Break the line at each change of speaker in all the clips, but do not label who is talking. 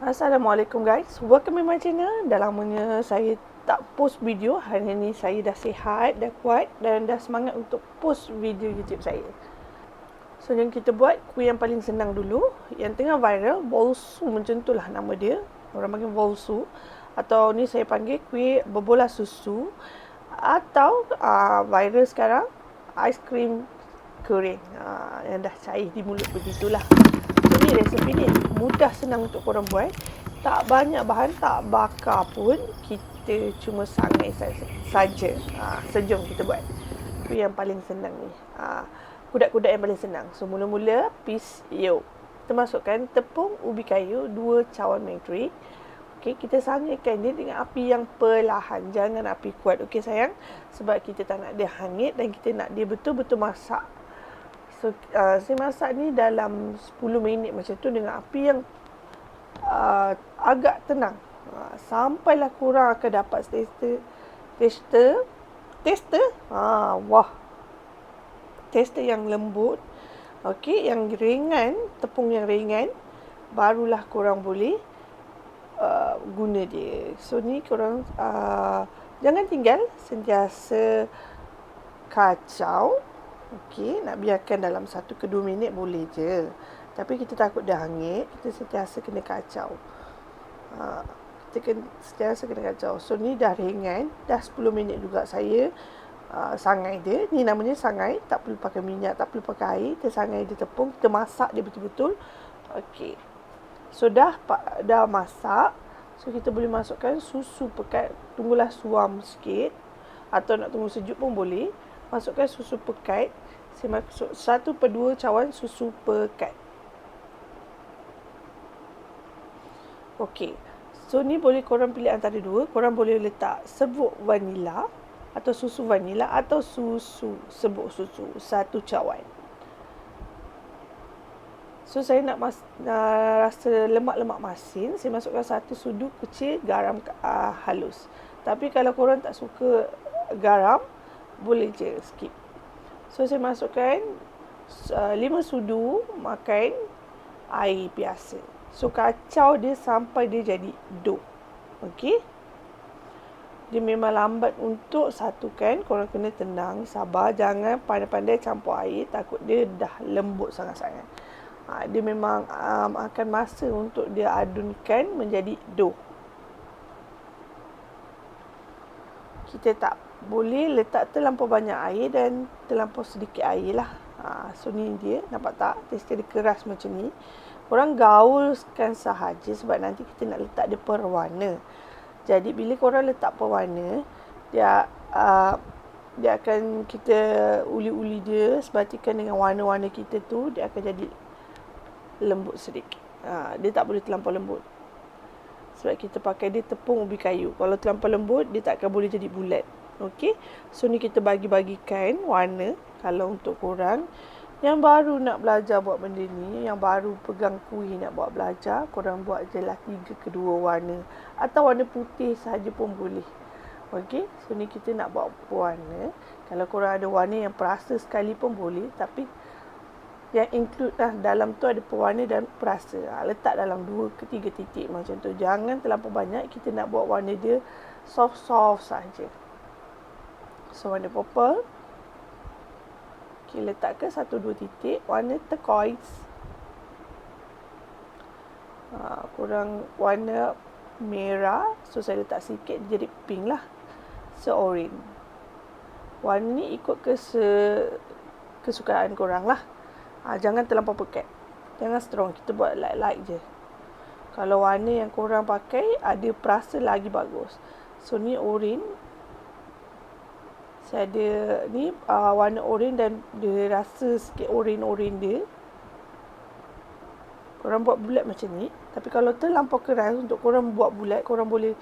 Assalamualaikum guys. Welcome to my channel. Dah lamanya saya tak post video. Hari ni saya dah sihat, dah kuat dan dah semangat untuk post video YouTube saya. So yang kita buat kuih yang paling senang dulu. Yang tengah viral, bolsu macam tu lah nama dia. Orang panggil bolsu. Atau ni saya panggil kuih berbola susu. Atau uh, viral sekarang, ais krim kering. Uh, yang dah cair di mulut begitulah ni resepi ni mudah senang untuk korang buat. Tak banyak bahan tak bakar pun. Kita cuma sangai saja. Ha, sejam kita buat. Itu yang paling senang ni. Ha, kudat-kudat yang paling senang. So mula-mula piece yolk kita masukkan tepung ubi kayu dua cawan menteri Okey, kita sangaikan dia dengan api yang perlahan. Jangan api kuat. Okey sayang. Sebab kita tak nak dia hangit dan kita nak dia betul-betul masak So uh, saya masak ni dalam 10 minit macam tu dengan api yang uh, agak tenang. Uh, sampailah kurang akan dapat tester tester tester? Ha wah. Tester yang lembut okey yang ringan tepung yang ringan barulah kurang boleh uh, guna dia. So ni kurang uh, jangan tinggal sentiasa kacau Okey, nak biarkan dalam 1 ke 2 minit boleh je. Tapi kita takut dia hangit, kita sentiasa kena kacau. Ha, kita kena, sentiasa kena kacau. So, ni dah ringan. Dah 10 minit juga saya uh, sangai dia. Ni namanya sangai. Tak perlu pakai minyak, tak perlu pakai air. Kita sangai dia tepung. Kita masak dia betul-betul. Okey. So, dah, dah masak. So, kita boleh masukkan susu pekat. Tunggulah suam sikit. Atau nak tunggu sejuk pun boleh masukkan susu pekat. Saya masuk satu per dua cawan susu pekat. Okey. So ni boleh korang pilih antara dua. Korang boleh letak serbuk vanila atau susu vanila atau susu serbuk susu satu cawan. So saya nak mas, uh, rasa lemak-lemak masin, saya masukkan satu sudu kecil garam uh, halus. Tapi kalau korang tak suka garam, boleh je skip. So saya masukkan uh, 5 sudu makan air biasa. So kacau dia sampai dia jadi dough. Okey. Dia memang lambat untuk satukan. Korang kena tenang, sabar. Jangan pandai-pandai campur air. Takut dia dah lembut sangat-sangat. Ha, dia memang um, akan masa untuk dia adunkan menjadi dough. Kita tak boleh letak terlampau banyak air dan terlampau sedikit air lah. Ha, so ni dia, nampak tak? Tekstur dia keras macam ni. Korang gaulkan sahaja sebab nanti kita nak letak dia perwarna. Jadi bila korang letak perwarna, dia uh, dia akan kita uli-uli dia sebatikan dengan warna-warna kita tu, dia akan jadi lembut sedikit. Ha, dia tak boleh terlampau lembut. Sebab kita pakai dia tepung ubi kayu. Kalau terlampau lembut, dia tak akan boleh jadi bulat. Okey. So ni kita bagi-bagikan warna kalau untuk korang yang baru nak belajar buat benda ni, yang baru pegang kuih nak buat belajar, korang buat je lah tiga kedua warna atau warna putih saja pun boleh. Okey. So ni kita nak buat warna. Kalau korang ada warna yang perasa sekali pun boleh tapi yang include lah dalam tu ada pewarna dan perasa. Ha, letak dalam dua ke tiga titik macam tu. Jangan terlalu banyak. Kita nak buat warna dia soft-soft saja. So warna purple. Okay letakkan satu dua titik. Warna turquoise. Ha, Kurang warna merah. So saya letak sikit jadi pink lah. So orange. Warna ni ikut ke se kesukaan korang lah. Ha, Jangan terlampau pekat. Jangan strong. Kita buat light-light je. Kalau warna yang korang pakai Ada perasa lagi bagus. So ni orange saya ada ni uh, warna oren dan dia rasa sikit oren-oren dia. Korang buat bulat macam ni. Tapi kalau terlampau keras untuk korang buat bulat, korang boleh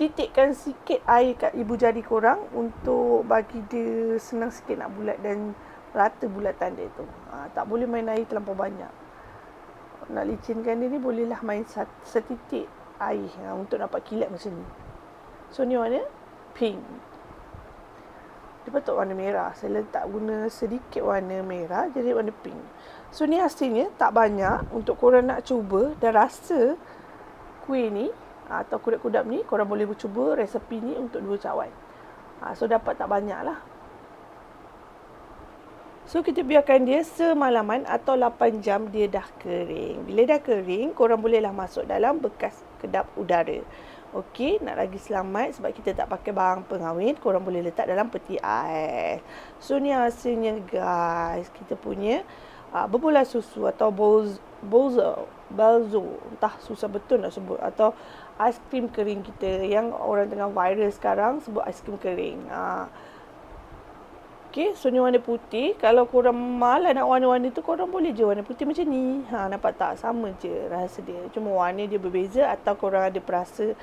titikkan sikit air kat ibu jari korang untuk bagi dia senang sikit nak bulat dan rata bulatan dia tu. Ha, tak boleh main air terlampau banyak. Nak licinkan dia ni bolehlah main setitik air ha, untuk dapat kilat macam ni. So ni warna pink. Dia patut warna merah. Saya letak guna sedikit warna merah jadi warna pink. So ni hasilnya tak banyak untuk korang nak cuba dan rasa kuih ni atau kudap-kudap ni korang boleh cuba resepi ni untuk dua cawan. Ha, so dapat tak banyak lah. So kita biarkan dia semalaman atau 8 jam dia dah kering. Bila dah kering, korang bolehlah masuk dalam bekas kedap udara. Okey, nak lagi selamat sebab kita tak pakai barang pengawet, korang boleh letak dalam peti ais. So ni hasilnya guys, kita punya uh, berbola susu atau bozo, balzo, entah susah betul nak sebut atau aiskrim kering kita yang orang tengah viral sekarang sebut aiskrim kering. Uh, Okey, so ni warna putih. Kalau korang malas nak warna-warna tu, korang boleh je warna putih macam ni. Ha, nampak tak? Sama je rasa dia. Cuma warna dia berbeza atau korang ada perasa,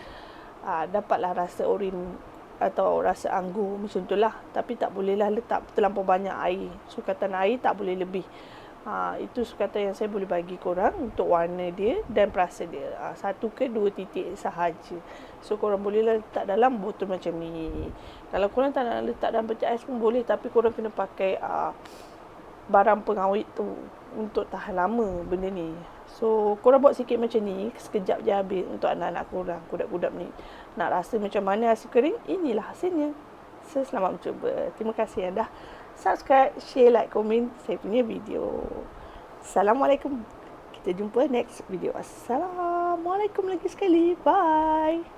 ha, dapatlah rasa orin atau rasa anggur macam tu lah. Tapi tak bolehlah letak terlampau banyak air. Sukatan air tak boleh lebih. Ha, itu sukatan yang saya boleh bagi korang untuk warna dia dan perasa dia. Ha, satu ke dua titik sahaja. So korang boleh letak dalam botol macam ni. Kalau korang tak nak letak dalam peti ais pun boleh tapi korang kena pakai uh, barang pengawet tu untuk tahan lama benda ni. So korang buat sikit macam ni, sekejap je habis untuk anak-anak korang, kudak-kudak ni. Nak rasa macam mana hasil kering? Inilah hasilnya. So selamat mencuba. Terima kasih yang dah subscribe, share, like, komen saya punya video. Assalamualaikum. Kita jumpa next video. Assalamualaikum lagi sekali. Bye.